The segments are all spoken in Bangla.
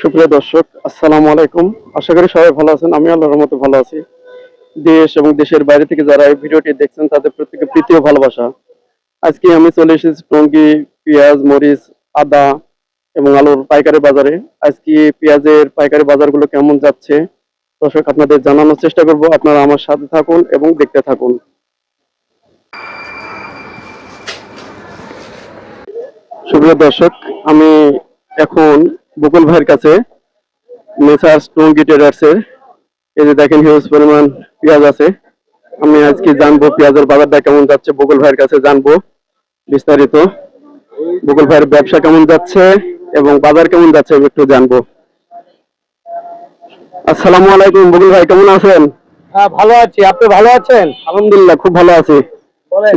সুপ্রিয় দর্শক, আসসালামু আলাইকুম। আশা করি সবাই ভালো আছেন। আমি আল্লাহর মতো ভালো আছি। দেশ এবং দেশের বাইরে থেকে যারা এই ভিডিওটি দেখছেন, তাদের প্রত্যেকে প্রীতি ও ভালোবাসা। আজকে আমি চলে এসেছি টঙ্গি পেঁয়াজ, মরিচ, আদা এবং আলুর পাইকারি বাজারে। আজকে পেঁয়াজের পাইকারি বাজারগুলো কেমন যাচ্ছে, দর্শক আপনাদের জানানোর চেষ্টা করব। আপনারা আমার সাথে থাকুন এবং দেখতে থাকুন। সুপ্রিয় দর্শক, আমি এখন বকুল ভাইয়ের কাছে মেসার্স টঙ্গি ট্রেডার্সের এই যে দেখেন হিউজ পরিমাণ পেঁয়াজ আছে। আমি আজকে জানব পেঁয়াজের বাজারটা কেমন যাচ্ছে বকুল ভাইয়ের কাছে জানব বিস্তারিত। বকুল ভাইয়ের ব্যবসা কেমন যাচ্ছে এবং বাজার কেমন যাচ্ছে আমি একটু জানব। আসসালামু আলাইকুম বকুল ভাই কেমন আছেন? হ্যাঁ ভালো আছি। আপনি ভালো আছেন? আলহামদুলিল্লাহ খুব ভালো আছি।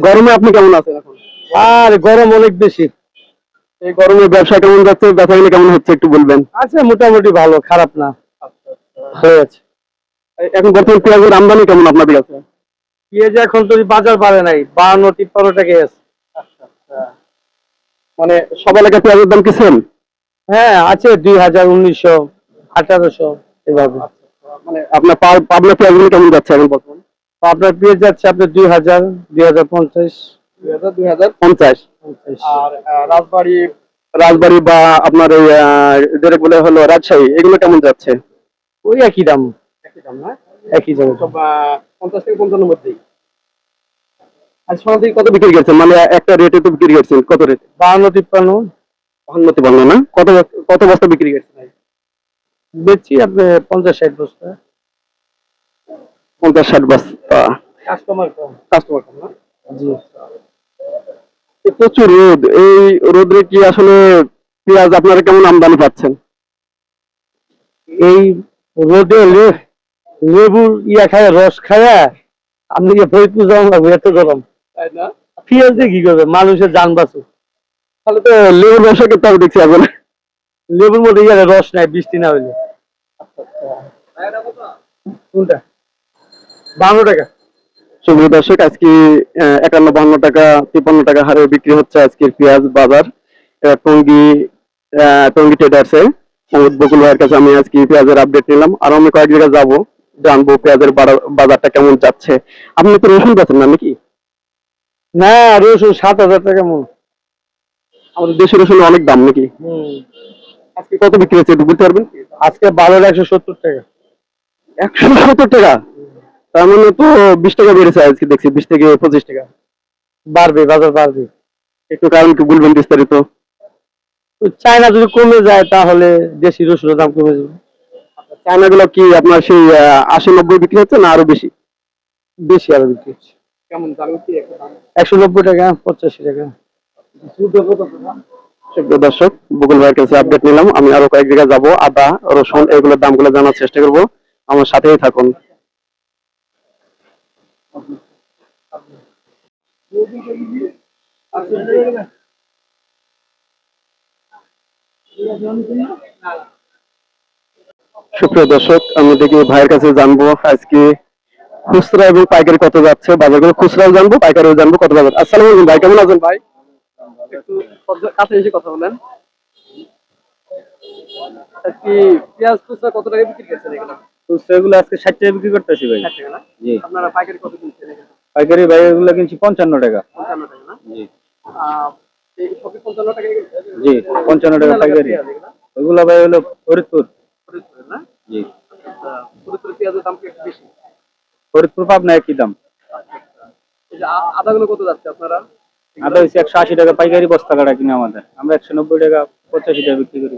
গরমে আপনি কেমন আছেন এখন? আর গরম অনেক বেশি। এই গরমে ব্যবসা কেমন যাচ্ছে? ব্যবসা কেমন হচ্ছে একটু বলবেন? আছে মোটামুটি ভালো খারাপ না। হয়ে আছে এখন বর্তমান পেঁয়াজের আমদানি কেমন আপনাদের কাছে? পেঁয়াজ এখন তো বাজার বাড়ে নাই বাহান্ন তিপ্পান্ন টাকা আছে মানে সব এলাকায় পেঁয়াজের দাম কি সেম হ্যাঁ আছে দুই হাজার উনিশশো আঠারোশো এভাবে। মানে আপনার পাবনা পেঁয়াজগুলো কেমন যাচ্ছে এখন বর্তমান? তো আপনার পেঁয়াজ যাচ্ছে আপনার দুই হাজার দুই হাজার পঞ্চাশ। পঞ্চাশ। আর রাজবাড়ি? রাজবাড়ি বা আপনার ওই যেটা বলে হলো রাজশাহী এগুলো কেমন যাচ্ছে? ওই একই দাম। একই দাম না? একই দাম। পঞ্চাশ থেকে পঞ্চান্ন মধ্যেই কত বিক্রি করছেন? মানে একটা রেটে তো বিক্রি করছেন কত রেট বাহান্ন তিপ্পান্ন। উন্নতি বলল না? কত বস্তা- কত বস্তা বিক্রি করছেন? বেচছি আপনি পঞ্চাশ ষাট বস্তা। পঞ্চাশ ষাট বস্তা। কাস্টমার কম। কাস্টমার কম না? জি। এই প্রচুর রোদ। এই রোদে কি আসলে পেঁয়াজ আপনারা কেমন আমদানি পাচ্ছেন? এই রোদে লে- লেবুর ইয়া খায় রস খায়া আপনি কি ফরিদপুর লাগবে এত গরম। পেঁয়াজ দিয়ে কি করবে? মানুষের যান বাঁচু তাহলে তো লেবুর হবে দেখছি এখন। লেবুর মধ্যে ইয়ারে রস নাই বৃষ্টি না হইলে। কোনটা? বারো টাকা। সুপ্রিয় দর্শক আজকে একান্ন বান্ন টাকা তিপ্পান্ন টাকা হারে বিক্রি হচ্ছে আজকের পেঁয়াজ বাজার। টঙ্গি টঙ্গি ট্রেডার্সে বকুল ভাইয়ের কাছে আমি আজকে পেঁয়াজের আপডেট নিলাম। আর আমি কয়েক জায়গায় যাব জানব পেঁয়াজের বাজারটা কেমন যাচ্ছে। আপনি তো রসুন বেছেন না নাকি? না রসুন সাত হাজার টাকা মন। আমাদের দেশের রসুন অনেক দাম নাকি? আজকে কত বিক্রি হচ্ছে একটু বলতে পারবেন? আজকে বারোর একশো সত্তর টাকা। একশো সত্তর টাকা? তার মানে তো বিশ টাকা বেড়েছে আজকে দেখছি বিশ থেকে পঁচিশ টাকা। বাড়বে বাজার বাড়বে। একটু কারণ একটু বলবেন বিস্তারিত? চায়না যদি কমে যায় তাহলে দেশি রসুনের দাম কমে যাবে। চায়না গুলো কি আপনার সেই আশি নব্বই বিক্রি হচ্ছে না আরও বেশি? বেশি আরও বিক্রি হচ্ছে। কেমন দাম কি একশো নব্বই টাকা পঁচাশি টাকা। দর্শক বুকুল ভাইয়ের কাছে আপডেট নিলাম। আমি আরও কয়েক জায়গায় যাব আদা রসুন এগুলোর দামগুলো জানার চেষ্টা করব। আমার সাথেই থাকুন। সুপ্রিয় দর্শক আমি দেখি ভাইয়ের কাছে জানব আজকে খুচরা এবং পাইকারি কত যাচ্ছে বাজারগুলো খুচরাও জানব পাইকারিও জানব কত বাজার আসসালামু আলাইকুম ভাই কেমন আছেন ভাই? একটু কাছে এসে কথা বলেন। আজকে পেঁয়াজ খুচরা কত টাকা বিক্রি করছেন এগুলো? এগুলো আজকে ষাট টাকা বিক্রি করতেছি ভাই। ষাট টাকা না? জি। আপনারা পাইকারি কত কিনছেন এগুলো? পাইকারি ভাই এগুলো কিনছি পঞ্চান্ন টাকা। জি। পঞ্চান্ন টাকা জি পঞ্চান্ন টাকা পাইকারি। ওইগুলো ভাই হলো ফরিদপুর। জি। আচ্ছা, ফরিদপুর পাবনা একই দাম। এই যে আ- আদাগুলো কত যাচ্ছে আপনারা? আদা হচ্ছে একশো আশি টাকা পাইকারি বস্তা কাটা কিনে আমাদের। আমরা একশো নব্বই টাকা পঁচাশি টাকা বিক্রি করি।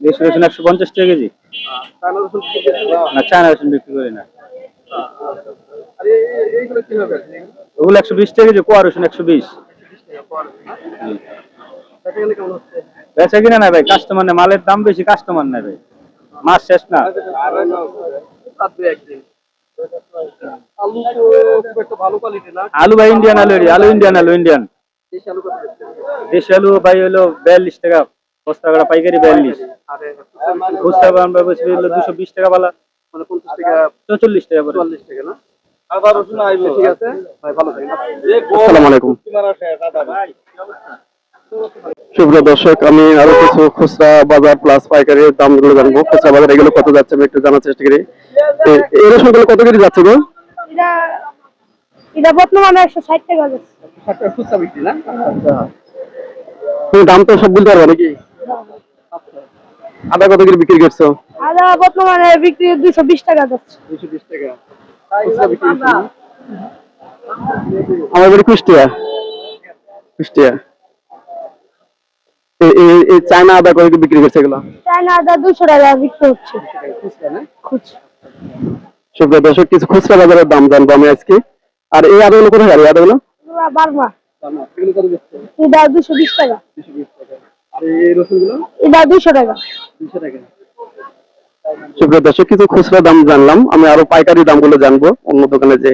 দেশি রসুন একশো পঞ্চাশ টাকা কেজি? না চায়না রসুন বিক্রি করি না। মালের দাম বেশি কাস্টমার মাস শেষ না। আলু ভাই ইন্ডিয়ান আলু আলু ইন্ডিয়ান আলু ইন্ডিয়ান দেশি আলু ভাই হলো বিয়াল্লিশ টাকা, বস্তা পাইকারি বিয়াল্লিশ। হলো দুশো বিশ টাকা বালা। মানে পঞ্চাশ টাকা চৌচল্লিশ টাকা করে। টাকা না? ঠিক আছে। ভাই ভালো থাকেন। আসসালামু আলাইকুম। সুপ্রিয় দর্শক আমি আরও কিছু খুচরা বাজার প্লাস পাইকারি দামগুলো জানব। খুচরা বাজার এগুলো কত যাচ্ছে আমি একটু জানার চেষ্টা করি। এই রসুনগুলো কত করে যাচ্ছে গো? এটা বর্তমানে একশো ষাট টাকা যাচ্ছে। খুচরা বিক্রি না? তুমি দাম তো সব বলতে পারব নাকি? আদা কত করে বিক্রি করছ? আদা বর্তমানে বিক্রি দুশো বিশ টাকা যাচ্ছে। দুশো বিশ টাকা। আমার বাড়ি কুষ্টিয়া। কুষ্টিয়া। এই চায়না আদা করে বিক্রি করছে এগুলো? চায়না আদা দুশো টাকা বিক্রি হচ্ছে। খুচরা সুপ্রিয় দর্শক কিছু খুচরা বাজারের দাম জানব আমি আজকে। আর এই আদাগুলো কোথায়? আদাগুলো? বারমা। এটা দুশো বিশ টাকা। আর এই রসুনগুলো? এটা টাকা। সুপ্রিয় দর্শক কিছু খুচরা দাম জানলাম। আমি আরও পাইকারি দামগুলো জানব অন্য দোকানে যে।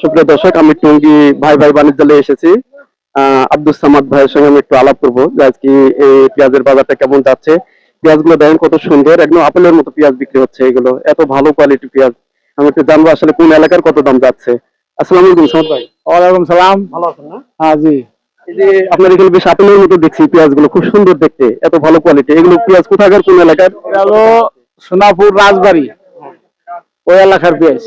সুপ্রিয় দর্শক আমি টঙ্গি ভাই ভাই বাণিজ্যালয়ে এসেছি। আব্দুল সামাদ ভাইয়ের সঙ্গে আমি একটু আলাপ করব যে আজকে এই পেঁয়াজের বাজারটা কেমন যাচ্ছে। পেঁয়াজগুলো দেখেন কত সুন্দর একদম আপেলের মতো পেঁয়াজ বিক্রি হচ্ছে এগুলো। এত ভালো কোয়ালিটি পেঁয়াজ। আমি একটু জানব আসলে কোন এলাকার কত দাম যাচ্ছে। আসসালামু আলাইকুম সামাদ ভাই। ওয়ালাইকুম সালাম। ভালো আছেন না? হ্যাঁ জি। যে আপনার এখানে বেশ আপেলের মতো দেখছি পেঁয়াজগুলো খুব সুন্দর দেখতে এত ভালো কোয়ালিটি এগুলো পেঁয়াজ কোথাকার কোন এলাকার? সোনাপুর রাজবাড়ি ওই এলাকার পেঁয়াজ।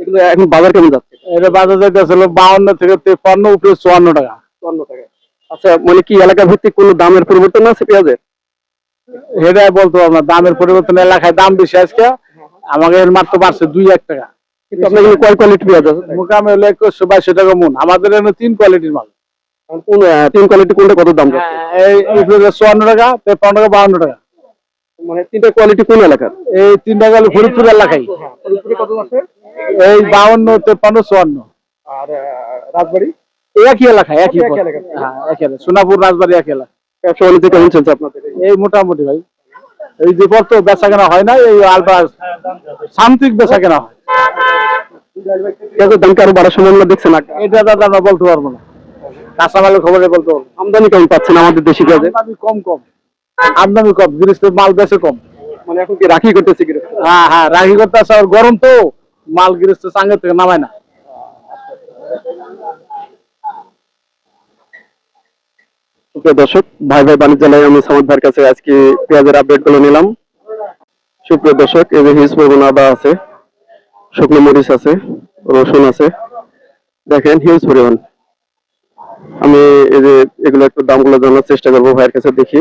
এগুলো এখন বাজার কেমন যাচ্ছে? এটা বাজার যাইতে বাউন্ন থেকে তেপান্ন উপরে চুয়ান্ন টাকা। আচ্ছা মানে কি এলাকা ভিত্তিক কোনো দামের পরিবর্তন আছে পেঁয়াজের? এটা বলতে না দামের পরিবর্তন এলাকায় দাম বেশি আজকে আমাকে এর মাত্র বাড়ছে দুই এক টাকা। কিন্তু আপনার কয় কোয়ালিটি পেঁয়াজ আছে? মোকামে হলো একুশশো বাইশশো টাকা মন আমাদের তিন কোয়ালিটির মাল। তিন কোয়ালিটি কোনটা কত দাম উপরে চুয়ান্ন টাকা টাকা বাউন্ন টাকা। মানে তিনটা কোয়ালিটি কোন এলাকার? এই ফরিদপুর এলাকায়। কত আছে? এই বাউন্ন তেপান্ন চুয়ান্ন। আর রাজবাড়ি? একই। হ্যাঁ একই এলাকা সোনাপুর রাজবাড়ি একই এলাকা। ব্যবসা বাণিজ্য কেমন চলছে আপনাদের? এই মোটামুটি ভাই। এই যে পর তো বেচা কেনা হয় না এই আলবা শান্তিক বেচা কেনা হয়। দাম কি আরও বাড়ার সম্ভাবনা দেখছেন? এটা দাদা আমরা বলতে পারব না। কাঁচামালের খবরে বলতে আমদানি কেমন পাচ্ছেন আমাদের দেশি পেঁয়াজের। আমদানি কম কম। আমদানি কম গৃহস্থের মাল বেশি কম। মানে এখন কি রাখি করতেছে হ্যাঁ হ্যাঁ রাখি করতে আসে আর গরম তো মাল গৃহস্থ সাঙ্গের থেকে নামায় না। দর্শক ভাই ভাই বাণিজ্যালয়ে আমি সামদ ভাইয়ের কাছে আজকে পেঁয়াজের আপডেটগুলো নিলাম। সুপ্রিয় দর্শক এই যে হিউজ পরিমাণ আদা আছে শুকনো মরিচ আছে রসুন আছে দেখেন হিউজ পরিমাণ। আমি এই যে এগুলো একটু দামগুলো জানার চেষ্টা করব ভাইয়ের কাছে দেখি।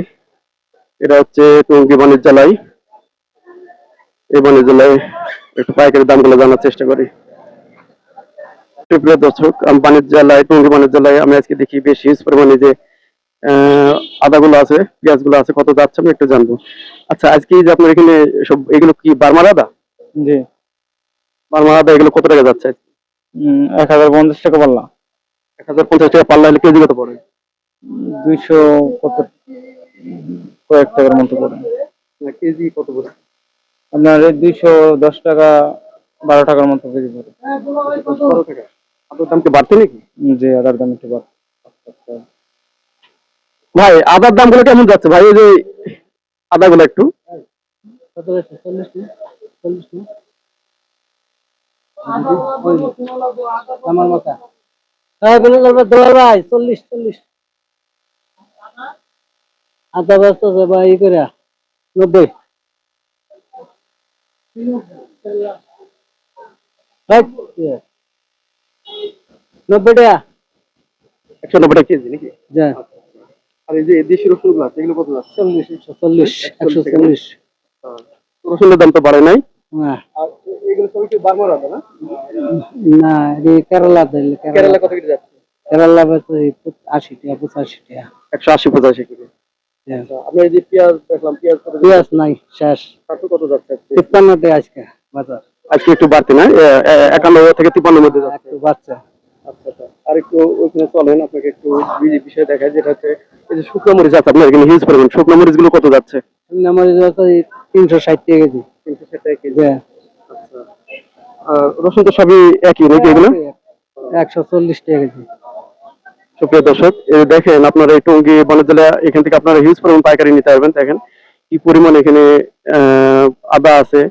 এটা হচ্ছে টঙ্গি বাণিজ্যালয় এই বাণিজ্যালয়ে একটু পাইকারি দামগুলো জানার চেষ্টা করি। সুপ্রিয় দর্শক আমি বাণিজ্যালয় টঙ্গি বাণিজ্যালয়ে আমি আজকে দেখি বেশ হিউজ পরিমাণে যে আদাগুলো আছে পেঁয়াজগুলো আছে কত যাচ্ছে আমি একটু জানব। আচ্ছা আজকে যে আপনার এখানে সব এগুলো কি বার্মার আদা? জি। বার্মার আদা এগুলো কত টাকা যাচ্ছে? এক হাজার পঞ্চাশ টাকা বললাম এক হাজার পঞ্চাশ টাকা পাল্লা হলে কেজি কত পড়ে? দুইশো কত কয়েক টাকার মতো পড়ে। কেজি কত পড়ে? আপনার দুইশো দশ টাকা বারো টাকার মতো কেজি পড়ে। বারো টাকা। আদার দাম কি বাড়ছে নাকি? জি আদার দাম একটু বাড়ে ভাই আদার দামগুলো কেমন যাচ্ছে? ভাই এই যে আদাগুলো একটু। হ্যাঁ বলে দোলা ভাই চল্লিশ চল্লিশ। ব্যস্ত করে নব্বই। ইয়ে। নব্বই টাকা। একশো নব্বই টাকা কেজি নাকি? আর এই যে দেশি রসুনগুলো আছে এগুলো কত যাচ্ছে চল্লিশ একশো চল্লিশ একশো চল্লিশ। রসুনের দাম তো বাড়ে নাই। হ্যাঁ। আর এগুলো সবই বার্মার আদা না? না এটি কেরালা দিল কেরালা। কত যাচ্ছে? কেরালা বেচে আশি টাকা পঁচাশি টাকা একশো আশি পঁচাশি কেজি। আপনার যে পেঁয়াজ দেখলাম পেঁয়াজ কত পেঁয়াজ নাই শেষ। কাটু কত যাচ্ছে তিপ্পান্ন টাকা আজকে বাজার। আজকে একটু বাড়তি না? এ- এ- একান্ন থেকে তিপ্পান্নের মধ্যে যাচ্ছে। একটু বাচ্চা আর একটু ওইখানে চলেন আপনাকে একটু বিষয় দেখায় যেটা হচ্ছে এই যে শুকনো মরিচ আছে আপনার এখানে হিউজ পরিমাণ। শুকনো মরিচগুলো কত যাচ্ছে? আমার তিনশো ষাট টাকা কেজি। তিনশো ষাট টাকা কেজি। হ্যাঁ। রসুন তো সবই একই নাকি এগুলো? একশো চল্লিশ টাকা কেজি। সুপ্রিয় দর্শক দেখেন আপনার এই টঙ্গি বাণিজ্যালয় এখান থেকে আপনারা হিউজ পরিমাণ পাইকারি নিতে পারবেন দেখেন কি পরিমাণ এখানে আদা আছে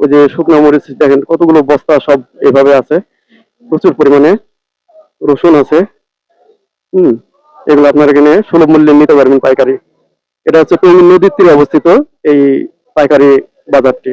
ওই যে শুকনো মরিচ দেখেন কতগুলো বস্তা সব এভাবে আছে প্রচুর পরিমাণে রসুন আছে। হুম এগুলো আপনারা এখানে সুলভ মূল্যে নিতে পারবেন পাইকারি। এটা হচ্ছে টঙ্গী নদীর তীরে অবস্থিত এই পাইকারি বাজারটি।